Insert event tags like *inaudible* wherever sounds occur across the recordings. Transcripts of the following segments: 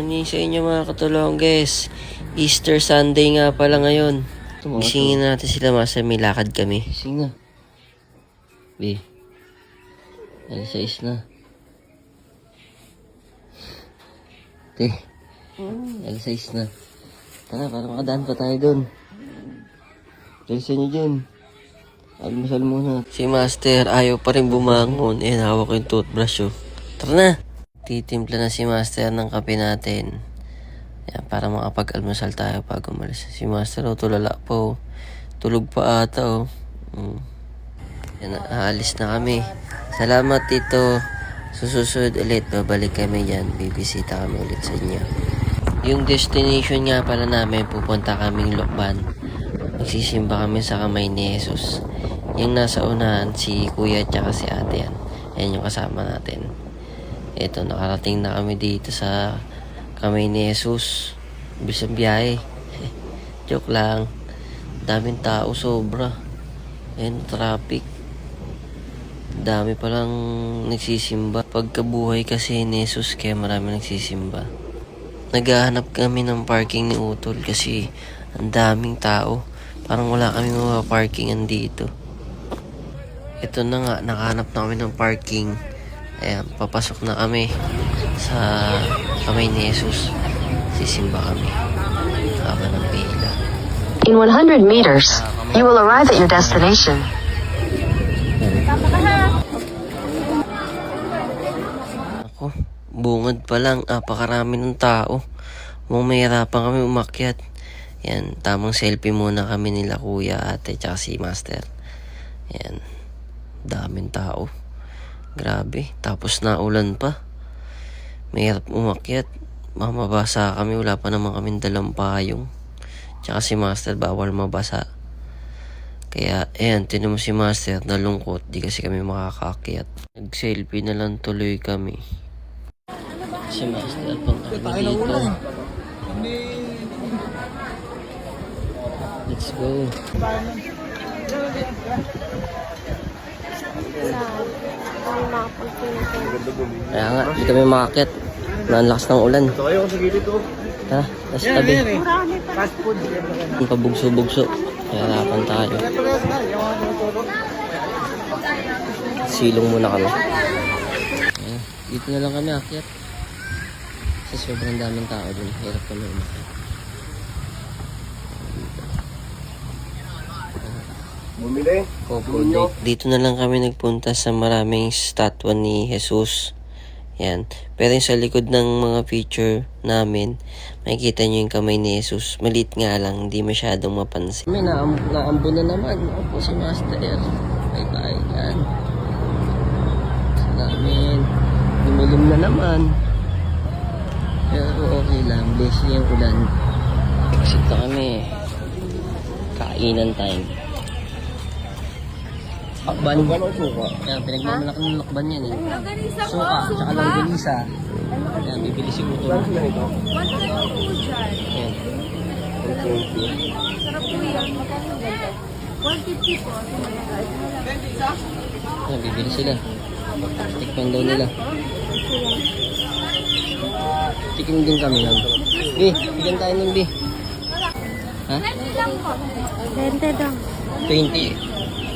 morning sa inyo mga katulongges. Easter Sunday nga pala ngayon. Gisingin natin sila masa may lakad kami. Gising na. B. Alas 6 na. Te. Alas 6 na. Tara, para makadaan pa tayo dun. Bilisan nyo dyan. Almusal muna. Si Master ayaw pa rin bumangon. Eh, hawak ko yung toothbrush oh. Tara na. Titimpla na si Master ng kape natin. Yan, para makapag-almusal tayo pag umalis. Si Master oh, tulala po. Tulog pa ata oh. Mm. Yan, aalis na kami. Salamat tito. Susunod ulit, babalik kami dyan. Bibisita kami ulit sa inyo. Yung destination nga pala namin, pupunta kaming Lokban. Magsisimba kami sa kamay ni Jesus. Yung nasa unahan, si kuya at si ate yan. Yan yung kasama natin. Ito, nakarating na kami dito sa kamay ni Jesus. Ibig ang biyahe. *laughs* Joke lang. Daming tao, sobra. Ayan, traffic. Dami palang nagsisimba. Pagkabuhay kasi ni Jesus, kaya marami nagsisimba. Naghahanap kami ng parking ni Utol kasi ang daming tao. Parang wala kami mga parkingan dito. Ito na nga, nakahanap na kami ng parking. Ayan, papasok na kami sa kamay ni Jesus. Sisimba kami. Haba ng pila. In 100 meters, you will arrive at your destination. Ako, bungad pa lang, apakarami ng tao. Mukhang mahirapan kami umakyat. Yan, tamang selfie muna kami nila kuya, ate, tsaka si master. Yan, daming tao. Grabe, tapos na ulan pa. Mahirap umakyat. Mamabasa kami, wala pa naman kami dalang payong. Tsaka si master, bawal mabasa. Kaya, ayan, tinan mo si Master, nalungkot, di kasi kami makakaakyat. Nag-selfie na lang tuloy kami. Si Master, punta kami dito. Let's go. Kaya nga, di kami makakit. Ang lakas ng ulan. Ito kayo sa gilid oh. Ha? Nasa tabi. Fast food. Ang pabugso-bugso. Kaya harapan tayo. Silong muna kami. Ayan, dito na lang kami akyat. Kasi sobrang daming tao dun. Hirap kami umakyat. Bumili. Lake. Dito na lang kami nagpunta sa maraming statwa ni Jesus. Yan. Pero yung sa likod ng mga picture namin, makikita nyo yung kamay ni Jesus. Malit nga lang, hindi masyadong mapansin. May naam naambo na naman. Opo si Master. Bye bye. Yan. Sa namin. Dumilim na naman. Pero okay lang. Blessing yung ulan. Exit na kami. Kainan time. Lakban. Gano'ng suka? Yan, pinagmamalaki ng lakban yan eh. Suka, tsaka longganisa. Yan, bibili si Utol. Saan sila ito? Yan. Sarap po yan. Magkano ganito? 150 po. Yan, bibili sila. Tikman daw nila. Tikim din kami nun. Bi, bigyan tayo nun, Bi. Ha? 20 lang. 20.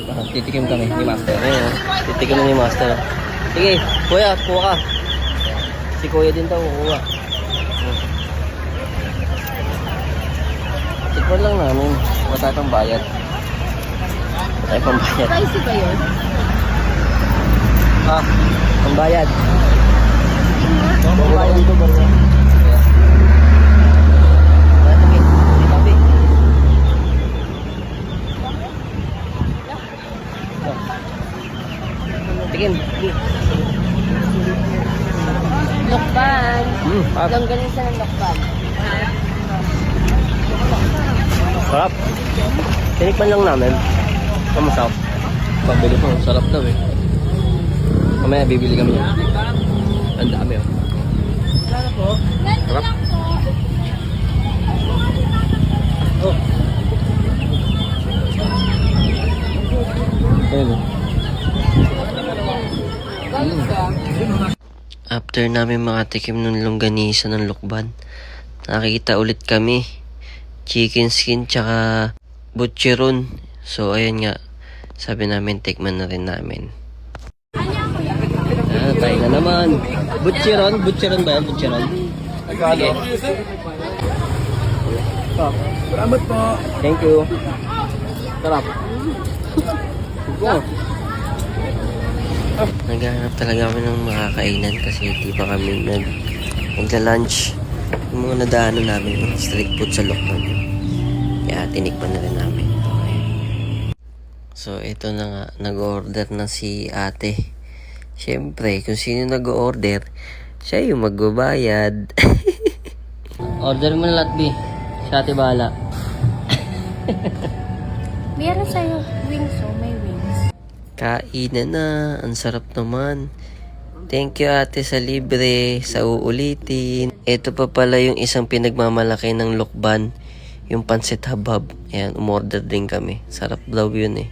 Ah, titikim kami ni Master. Ayun, oh. titikim ni Master. Sige, kuya, kuha ka. Si kuya din daw, kuha. Tikman lang namin. Wala tayo pang bayad. Wala tayo pang bayad. Pricey ba yun? Ha? Pang bayad. Pang bayad dito ba? Kaya. Kaya, sige. Sige, tabi. Tikim. Lokban. Mm, sarap. Longganisa ng lokban. Sarap. Tinikman lang namin. Kamasarap. Pabili ko, sarap daw eh. Mamaya bibili kami. Ang dami oh. Sarap. Oh. Ayun oh. Mm. After namin makatikim ng longganisa ng lukban, nakikita ulit kami. Chicken skin tsaka butcheron. So, ayun nga. Sabi namin, tikman na rin namin. Ah, tayo na naman. Butcheron? Butcheron ba yan? Butcheron? Nagkano? Salamat po. Thank you. Sarap. *laughs* Go. Naghahanap talaga kami ng makakainan kasi di pa kami nag magla-lunch. Yung mga nadaanan namin, yung street food sa Lokban. Kaya tinikpan na rin namin. So, ito na nga. Nag-order na si ate. Siyempre, kung sino nag-order, siya yung magbabayad. *laughs* Order mo na lahat, B. Siya ate bahala. Meron sa'yo wings, oh. May wings. Kainan na. Ang sarap naman. Thank you ate sa libre, sa uulitin. Ito pa pala yung isang pinagmamalaki ng lukban. Yung pansit habab. Ayan, umorder din kami. Sarap daw yun eh.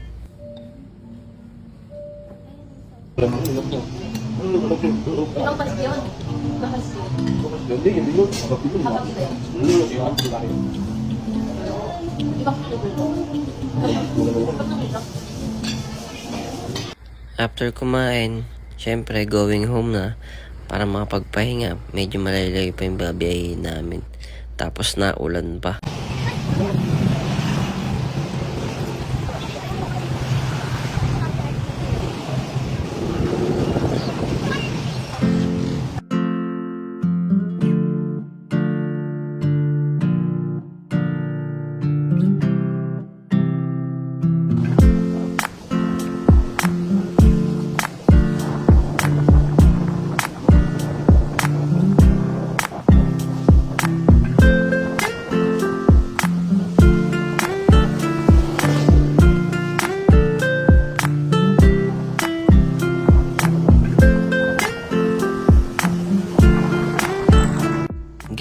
After kumain, syempre going home na para makapagpahinga. Medyo malayo pa yung babiyahin namin. Tapos na ulan pa.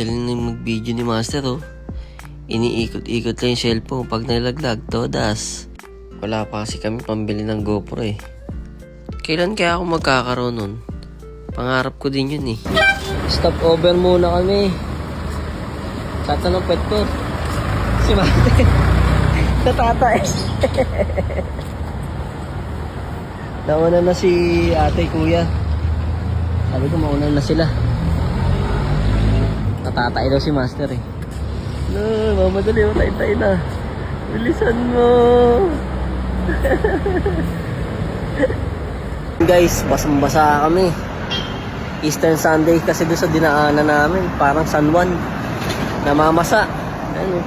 Galing na mag-video ni Master oh. Iniikot-ikot lang yung cellphone pag nalaglag, todas. Wala pa kasi kami pambili ng GoPro eh. Kailan kaya ako magkakaroon nun? Pangarap ko din yun eh. Stop over muna kami. Sa ng pet ko. Si Master. Natataas. *laughs* *laughs* Nauna na si ate kuya. Sabi ko mauna na sila. Natatay daw si Master eh. No, mamadali mo tayo na. Bilisan mo. *laughs* Guys, basang-basa kami. Eastern Sunday kasi doon sa dinaanan namin, parang San Juan. Namamasa. Ano?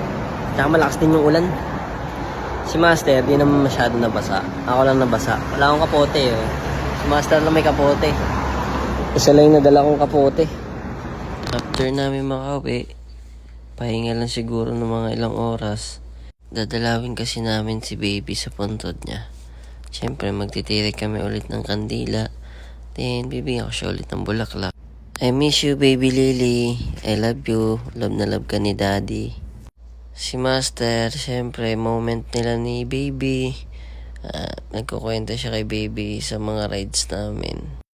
Tsaka malakas din yung ulan. Si Master, di naman masyado nabasa. Ako lang nabasa. Wala akong kapote eh. Si Master lang may kapote. Isa lang yung nadala kong kapote. After namin makauwi, pahinga lang siguro ng mga ilang oras. Dadalawin kasi namin si baby sa puntod niya. Siyempre, magtitirik kami ulit ng kandila. Then, bibigyan ko siya ulit ng bulaklak. I miss you, baby Lily. I love you. Love na love ka ni daddy. Si Master, siyempre, moment nila ni baby. Ah, nagkukwento siya kay baby sa mga rides namin.